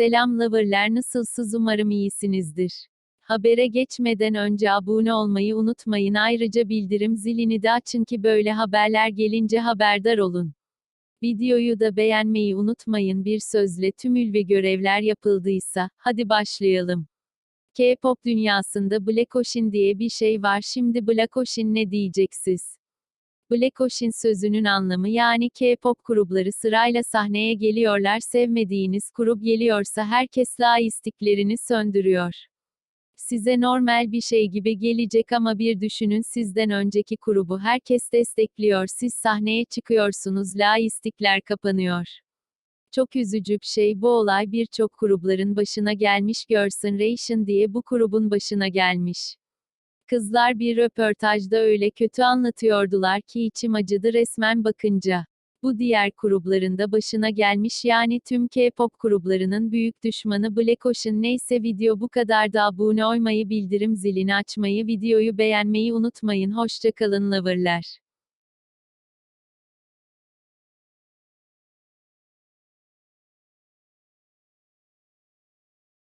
Selam loverler nasılsınız umarım iyisinizdir. Habere geçmeden önce abone olmayı unutmayın ayrıca bildirim zilini de açın ki böyle haberler gelince haberdar olun. Videoyu da beğenmeyi unutmayın bir sözle tüm ülve görevler yapıldıysa, hadi başlayalım. K-pop dünyasında Black Ocean diye bir şey var şimdi Black Ocean ne diyeceksiniz? Black Ocean sözünün anlamı yani K-pop grupları sırayla sahneye geliyorlar sevmediğiniz grup geliyorsa herkes layistiklerini söndürüyor. Size normal bir şey gibi gelecek ama bir düşünün sizden önceki grubu herkes destekliyor siz sahneye çıkıyorsunuz layistikler kapanıyor. Çok üzücü bir şey bu olay birçok grupların başına gelmiş Girls' Generation diye bu grubun başına gelmiş. Kızlar bir röportajda öyle kötü anlatıyordular ki içim acıdı resmen bakınca. Bu diğer gruplarında başına gelmiş yani tüm K-pop gruplarının büyük düşmanı Black Ocean neyse video bu kadar da abone olmayı bildirim zilini açmayı videoyu beğenmeyi unutmayın hoşçakalın loverler.